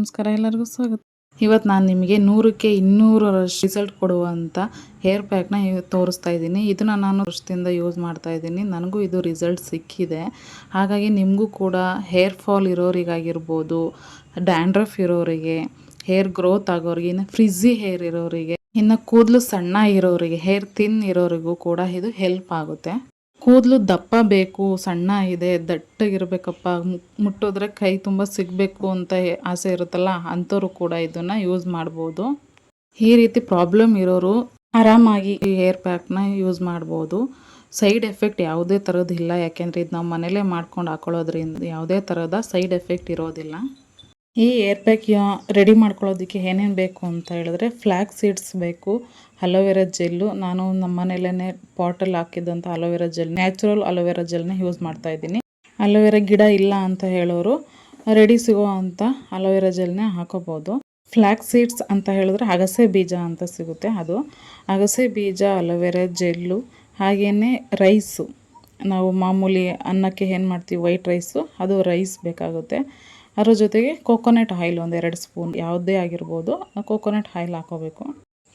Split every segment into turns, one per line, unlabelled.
ನಮಸ್ಕಾರ, ಎಲ್ಲರಿಗೂ ಸ್ವಾಗತ. ಇವತ್ತು ನಾನು ನಿಮಗೆ ನೂರಕ್ಕೆ ಇನ್ನೂರರಷ್ಟು ರಿಸಲ್ಟ್ ಕೊಡುವಂಥ ಹೇರ್ ಪ್ಯಾಕ್ನ ತೋರಿಸ್ತಾ ಇದ್ದೀನಿ. ಇದನ್ನು ನಾನು ವರ್ಷದಿಂದ ಯೂಸ್ ಮಾಡ್ತಾ ಇದ್ದೀನಿ. ನನಗೂ ಇದು ರಿಸಲ್ಟ್ ಸಿಕ್ಕಿದೆ. ಹಾಗಾಗಿ ನಿಮಗೂ ಕೂಡ ಹೇರ್ ಫಾಲ್ ಇರೋರಿಗಾಗಿರ್ಬೋದು ಡ್ಯಾಂಡ್ರಫ್ ಇರೋರಿಗೆ ಹೇರ್ ಗ್ರೋತ್ ಆಗೋರಿಗೆ, ಇನ್ನು ಫ್ರಿಜ್ಜಿ ಹೇರ್ ಇರೋರಿಗೆ, ಇನ್ನು ಕೂದಲು ಸಣ್ಣ ಇರೋರಿಗೆ ಹೇರ್ ತಿನ್ ಇರೋರಿಗೂ ಕೂಡ ಇದು ಹೆಲ್ಪ್ ಆಗುತ್ತೆ. ಕೂದಲು ದಪ್ಪ ಬೇಕು, ಸಣ್ಣ ಇದೆ ದಟ್ಟಗಿರ್ಬೇಕಪ್ಪ ಮುಟ್ಟೋದ್ರೆ ಕೈ ತುಂಬ ಸಿಗಬೇಕು ಅಂತ ಆಸೆ ಇರುತ್ತಲ್ಲ, ಅಂಥವ್ರು ಕೂಡ ಇದನ್ನು ಯೂಸ್ ಮಾಡ್ಬೋದು. ಈ ರೀತಿ ಪ್ರಾಬ್ಲಮ್ ಇರೋರು ಆರಾಮಾಗಿ ಈ ಹೇರ್ ಪ್ಯಾಕ್ನ ಯೂಸ್ ಮಾಡ್ಬೋದು. ಸೈಡ್ ಎಫೆಕ್ಟ್ ಯಾವುದೇ ಥರದ್ದು ಇಲ್ಲ, ಯಾಕೆಂದರೆ ಇದು ನಾವು ಮನೇಲೇ ಮಾಡ್ಕೊಂಡು ಹಾಕೊಳ್ಳೋದ್ರಿಂದ ಯಾವುದೇ ಥರದ ಸೈಡ್ ಎಫೆಕ್ಟ್ ಇರೋದಿಲ್ಲ. ಈ ಏರ್ ಪ್ಯಾಕ್ ರೆಡಿ ಮಾಡ್ಕೊಳ್ಳೋದಕ್ಕೆ ಏನೇನು ಬೇಕು ಅಂತ ಹೇಳಿದ್ರೆ ಫ್ಲ್ಯಾಕ್ ಸೀಡ್ಸ್ ಬೇಕು, ಅಲೋವೆರಾ ಜೆಲ್ಲು. ನಾನು ನಮ್ಮ ಮನೇಲೇ ಪಾಟಲ್ಲಿ ಹಾಕಿದ್ದಂಥ aloe vera gel natural aloe vera ಜೆಲ್ನ use ಮಾಡ್ತಾ ಇದ್ದೀನಿ. ಅಲೋವೆರಾ ಗಿಡ ಇಲ್ಲ ಅಂತ ಹೇಳೋರು ರೆಡಿ ಸಿಗೋ ಅಂಥ ಅಲೋವೆರಾ ಜೆಲ್ನೇ ಹಾಕೋಬೋದು. ಫ್ಲ್ಯಾಕ್ ಸೀಡ್ಸ್ ಅಂತ ಹೇಳಿದ್ರೆ ಅಗಸೆ ಬೀಜ ಅಂತ ಸಿಗುತ್ತೆ ಅದು. ಅಗಸೆ ಬೀಜ, ಅಲೋವೆರಾ ಜೆಲ್ಲು ಹಾಗೆಯೇ ರೈಸು. ನಾವು ಮಾಮೂಲಿ ಅನ್ನಕ್ಕೆ ಏನು ಮಾಡ್ತೀವಿ, ವೈಟ್ ರೈಸು, ಅದು ರೈಸ್ ಬೇಕಾಗುತ್ತೆ. ಅದ್ರ ಜೊತೆಗೆ ಕೋಕೋನಟ್ ಆಯಿಲ್ ಒಂದು ಎರಡು ಸ್ಪೂನ್ ಯಾವುದೇ ಆಗಿರ್ಬೋದು ಕೋಕೋನಟ್ ಆಯಿಲ್ ಹಾಕೋಬೇಕು.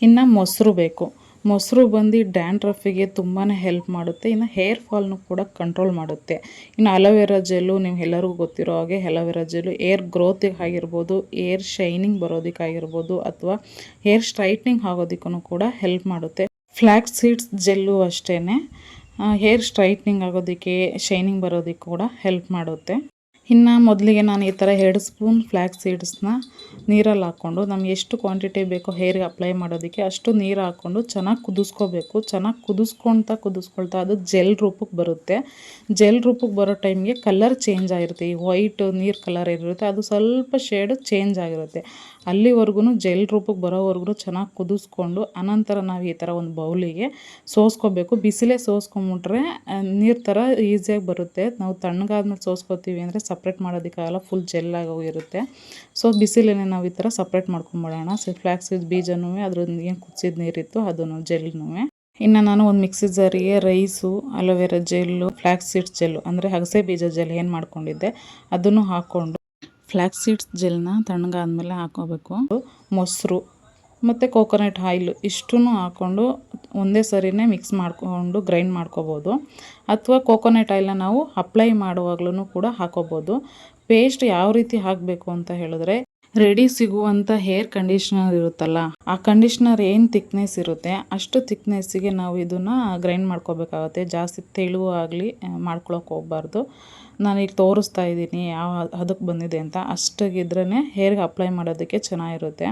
ಇನ್ನು ಮೊಸರು ಬೇಕು. ಮೊಸರು ಬಂದು ಡ್ಯಾಂಡ್ರಫಿಗೆ ತುಂಬಾ ಹೆಲ್ಪ್ ಮಾಡುತ್ತೆ. ಇನ್ನು ಹೇರ್ ಫಾಲ್ನು ಕೂಡ ಕಂಟ್ರೋಲ್ ಮಾಡುತ್ತೆ. ಇನ್ನು ಅಲೋವೆರಾ ಜೆಲ್ಲು ನೀವು ಎಲ್ಲರಿಗೂ ಗೊತ್ತಿರೋ ಹಾಗೆ ಅಲೋವೆರಾ ಜೆಲ್ಲು ಏರ್ ಗ್ರೋತಿಗೆ ಆಗಿರ್ಬೋದು ಏರ್ ಶೈನಿಂಗ್ ಬರೋದಕ್ಕಾಗಿರ್ಬೋದು ಅಥವಾ ಹೇರ್ ಸ್ಟ್ರೈಟ್ನಿಂಗ್ ಆಗೋದಕ್ಕೂ ಕೂಡ ಹೆಲ್ಪ್ ಮಾಡುತ್ತೆ. ಫ್ಲ್ಯಾಕ್ ಸೀಡ್ಸ್ ಜೆಲ್ಲು ಅಷ್ಟೇ ಹೇರ್ ಸ್ಟ್ರೈಟ್ನಿಂಗ್ ಆಗೋದಕ್ಕೆ ಶೈನಿಂಗ್ ಬರೋದಕ್ಕೆ ಕೂಡ ಹೆಲ್ಪ್ ಮಾಡುತ್ತೆ. ಇನ್ನು ಮೊದಲಿಗೆ ನಾನು ಈ ಥರ ಎರಡು ಸ್ಪೂನ್ ಫ್ಲ್ಯಾಕ್ಸ್ ಸೀಡ್ಸ್ನ ನೀರಲ್ಲಿ ಹಾಕ್ಕೊಂಡು ನಮ್ಗೆ ಎಷ್ಟು ಕ್ವಾಂಟಿಟಿ ಬೇಕೋ ಹೇರ್ಗೆ ಅಪ್ಲೈ ಮಾಡೋದಕ್ಕೆ ಅಷ್ಟು ನೀರು ಹಾಕ್ಕೊಂಡು ಚೆನ್ನಾಗಿ ಕುದಿಸ್ಕೋಬೇಕು. ಚೆನ್ನಾಗಿ ಕುದಿಸ್ಕೊಳ್ತಾ ಕುದಿಸ್ಕೊಳ್ತಾ ಅದು ಜೆಲ್ ರೂಪಕ್ಕೆ ಬರುತ್ತೆ. ಜೆಲ್ ರೂಪಕ್ಕೆ ಬರೋ ಟೈಮ್ಗೆ ಕಲರ್ ಚೇಂಜ್ ಆಗಿರುತ್ತೆ. ಈ ವೈಟ್ ನೀರು ಕಲರ್ ಇರುತ್ತೆ. ಅದು ಸ್ವಲ್ಪ ಶೇಡು ಚೇಂಜ್ ಆಗಿರುತ್ತೆ. ಅಲ್ಲಿವರೆಗೂ ಜೆಲ್ ರೂಪಕ್ಕೆ ಬರೋವರೆಗೂ ಚೆನ್ನಾಗಿ ಕುದಿಸ್ಕೊಂಡು, ಅನಂತರ ನಾವು ಈ ಥರ ಒಂದು ಬೌಲಿಗೆ ಸೋಸ್ಕೋಬೇಕು. ಬಿಸಿಲೇ ಸೋಸ್ಕೊಂಬಿಟ್ರೆ ನೀರು ಥರ ಈಸಿಯಾಗಿ ಬರುತ್ತೆ. ನಾವು ತಣ್ಣಗಾದ್ಮೇಲೆ ಸೋಸ್ಕೋತೀವಿ ಅಂದರೆ ಸಪ್ರೇಟ್ ಮಾಡೋದಕ್ಕಾಗಲ್ಲ ಫುಲ್ ಜೆಲ್ ಹೋಗಿರುತ್ತೆ. ಸೊ ಬಿಸಿಲೇ ನಾವು ಈ ಥರ ಸಪ್ರೇಟ್ ಮಾಡ್ಕೊಂಬಿಡೋಣ. ಸೊ ಫ್ಲ್ಯಾಕ್ಸಿದ ಬೀಜನೂ, ಅದ್ರದ್ದು ಏನು ಕುದಿಸಿದ ನೀರಿತ್ತು ಅದನ್ನು ಜೆಲ್ನೂ ಇನ್ನು ನಾನು ಒಂದು ಮಿಕ್ಸಿ ಜಾರಿಗೆ rice aloe vera gel flax seeds gel ಅಂದರೆ ಹಗಸೆ ಬೀಜ ಜೆಲ್ ಏನು ಮಾಡ್ಕೊಂಡಿದ್ದೆ, ಅದನ್ನು ಹಾಕ್ಕೊಂಡು ಫ್ಲ್ಯಾಕ್ಸ್ ಸೀಡ್ಸ್ ಜೆಲ್ನ ತಣ್ಣಗಾದ್ಮೇಲೆ ಹಾಕೋಬೇಕು. ಮೊಸರು ಮತ್ತು ಕೋಕೋನಟ್ ಆಯಿಲು ಇಷ್ಟೂ ಹಾಕ್ಕೊಂಡು ಒಂದೇ ಸರಿನೇ ಮಿಕ್ಸ್ ಮಾಡಿಕೊಂಡು ಗ್ರೈಂಡ್ ಮಾಡ್ಕೋಬೋದು. ಅಥವಾ ಕೋಕೋನಟ್ ಆಯಿಲ್ನ ನಾವು ಅಪ್ಲೈ ಮಾಡುವಾಗ್ಲೂ ಕೂಡ ಹಾಕೋಬೋದು. ಪೇಸ್ಟ್ ಯಾವ ರೀತಿ ಹಾಕಬೇಕು ಅಂತ ಹೇಳಿದ್ರೆ ರೆಡಿ ಸಿಗುವಂಥ ಹೇರ್ ಕಂಡೀಷ್ನರ್ ಇರುತ್ತಲ್ಲ, ಆ ಕಂಡೀಷ್ನರ್ ಏನು ತಿಕ್ನೆಸ್ ಇರುತ್ತೆ, ಅಷ್ಟು ತಿಕ್ನೆಸ್ಸಿಗೆ ನಾವು ಇದನ್ನು ಗ್ರೈಂಡ್ ಮಾಡ್ಕೋಬೇಕಾಗುತ್ತೆ. ಜಾಸ್ತಿ ತೆಳುವು ಆಗಲಿ ಮಾಡ್ಕೊಳಕ್ಕೆ ಹೋಗ್ಬಾರ್ದು. ಈಗ ತೋರಿಸ್ತಾ ಇದ್ದೀನಿ ಯಾವ ಅದಕ್ಕೆ ಬಂದಿದೆ ಅಂತ. ಅಷ್ಟಾಗಿದ್ರೇ ಹೇರ್ಗೆ ಅಪ್ಲೈ ಮಾಡೋದಕ್ಕೆ ಚೆನ್ನಾಗಿರುತ್ತೆ.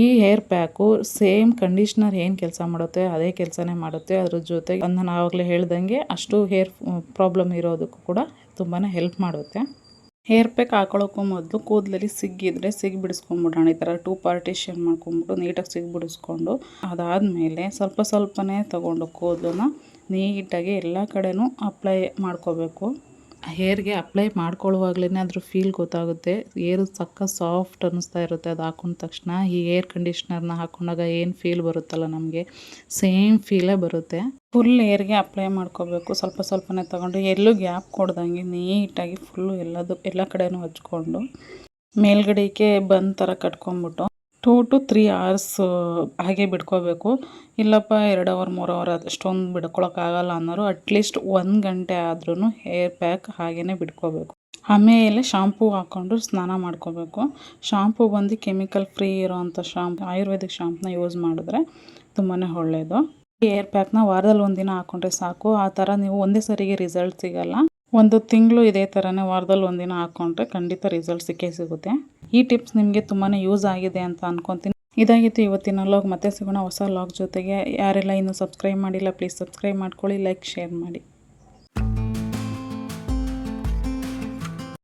ಈ ಹೇರ್ ಪ್ಯಾಕು ಸೇಮ್ ಕಂಡೀಷ್ನರ್ ಏನು ಕೆಲಸ ಮಾಡುತ್ತೆ, ಅದೇ ಕೆಲಸನೇ ಮಾಡುತ್ತೆ. ಅದ್ರ ಜೊತೆಗೆ ನಾನು ಆವಾಗಲೇ ಹೇಳ್ದಂಗೆ ಅಷ್ಟು ಹೇರ್ ಪ್ರಾಬ್ಲಮ್ ಇರೋದಕ್ಕೂ ಕೂಡ ತುಂಬಾ ಹೆಲ್ಪ್ ಮಾಡುತ್ತೆ. ಹೇರ್ ಪ್ಯಾಕ್ ಹಾಕೊಳ್ಳೋಕ್ಕೂ ಮೊದಲು ಕೂದಲಲ್ಲಿ ಸಿಗ್ಗಿದ್ರೆ ಸಿಗ್ ಬಿಡಿಸ್ಕೊಂಬಿಡೋಣ ಈ ಥರ ಟೂ ಪಾರ್ಟಿಷನ್ ಮಾಡ್ಕೊಂಬಿಟ್ಟು ನೀಟಾಗಿ ಸಿಗ್ ಬಿಡಿಸ್ಕೊಂಡು ಅದಾದಮೇಲೆ ಸ್ವಲ್ಪ ಸ್ವಲ್ಪನೇ ತಗೊಂಡು ಕೂದಲನ್ನ ನೀಟಾಗಿ ಎಲ್ಲ ಕಡೆನೂ ಅಪ್ಲೈ ಮಾಡ್ಕೋಬೇಕು. ಹೇರ್ಗೆ ಅಪ್ಲೈ ಮಾಡ್ಕೊಳ್ಳುವಾಗಲೇ ಅದ್ರ ಫೀಲ್ ಗೊತ್ತಾಗುತ್ತೆ. ಏರ್ ಸಕ್ಕ ಸಾಫ್ಟ್ ಅನ್ನಿಸ್ತಾ ಇರುತ್ತೆ ಅದು ಹಾಕೊಂಡ ತಕ್ಷಣ. ಈ ಏರ್ ಕಂಡೀಷ್ನರ್ನ ಹಾಕೊಂಡಾಗ ಏನು ಫೀಲ್ ಬರುತ್ತಲ್ಲ ನಮಗೆ? ಸೇಮ್ ಫೀಲೇ ಬರುತ್ತೆ. ಫುಲ್ ಏರ್ಗೆ ಅಪ್ಲೈ ಮಾಡ್ಕೋಬೇಕು. ಸ್ವಲ್ಪ ಸ್ವಲ್ಪನೇ ತೊಗೊಂಡು ಎಲ್ಲೂ ಗ್ಯಾಪ್ ಕೊಡ್ದಂಗೆ ನೀಟಾಗಿ ಫುಲ್ಲು ಎಲ್ಲದು, ಎಲ್ಲ ಕಡೆನೂ ಹಚ್ಕೊಂಡು ಮೇಲ್ಗಡೆಗೆ ಬಂದ್ ಥರ ಕಟ್ಕೊಂಬಿಟ್ಟು ಟೂ ಟು ತ್ರೀ ಅವರ್ಸ್ ಹಾಗೆ ಬಿಡ್ಕೋಬೇಕು ಇಲ್ಲಪ್ಪ, ಎರಡು ಅವರ್ ಮೂರು ಅವರ್ ಅಷ್ಟೊಂದು ಬಿಡ್ಕೊಳಕ್ಕಾಗಲ್ಲ ಅನ್ನೋರು ಅಟ್ಲೀಸ್ಟ್ ಒಂದು ಗಂಟೆ ಆದ್ರೂ ಹೇರ್ ಪ್ಯಾಕ್ ಹಾಗೇ ಬಿಡ್ಕೋಬೇಕು ಆಮೇಲೆ ಶಾಂಪೂ ಹಾಕ್ಕೊಂಡು ಸ್ನಾನ ಮಾಡ್ಕೋಬೇಕು. ಶಾಂಪೂ ಬಂದು ಕೆಮಿಕಲ್ ಫ್ರೀ ಇರೋವಂಥ ಶಾಂಪು ಆಯುರ್ವೇದಿಕ್ ಶಾಂಪೂನ ಯೂಸ್ ಮಾಡಿದ್ರೆ ತುಂಬಾ ಒಳ್ಳೆಯದು ಏರ್ ಪ್ಯಾಕ್ನ ವಾರದಲ್ಲಿ ಒಂದಿನ ಹಾಕ್ಕೊಂಡ್ರೆ ಸಾಕು. ಆ ಥರ ನೀವು ಒಂದೇ ಸರಿಗೆ ರಿಸಲ್ಟ್ ಸಿಗಲ್ಲ. ಒಂದು ತಿಂಗಳು ಇದೇ ಥರನೇ ವಾರದಲ್ಲಿ ಒಂದಿನ ಹಾಕ್ಕೊಂಡ್ರೆ ಖಂಡಿತ ರಿಸಲ್ಟ್ ಸಿಕ್ಕೇ ಸಿಗುತ್ತೆ. ಈ ಟಿಪ್ಸ್ ನಿಮಗೆ ತುಂಬಾ ಯೂಸ್ ಆಗಿದೆ ಅಂತ ಅನ್ಕೊತೀನಿ. ಇದಾಗಿತ್ತು ಇವತ್ತಿನ ಲಾಗ್ ಮತ್ತೆ ಸಿಗೋಣ ಹೊಸ ಲಾಗ್ ಜೊತೆಗೆ. ಯಾರೆಲ್ಲ ಇನ್ನೂ ಸಬ್ಸ್ಕ್ರೈಬ್ ಮಾಡಿಲ್ಲ ಪ್ಲೀಸ್ ಸಬ್ಸ್ಕ್ರೈಬ್ ಮಾಡ್ಕೊಳ್ಳಿ ಲೈಕ್ ಶೇರ್ ಮಾಡಿ.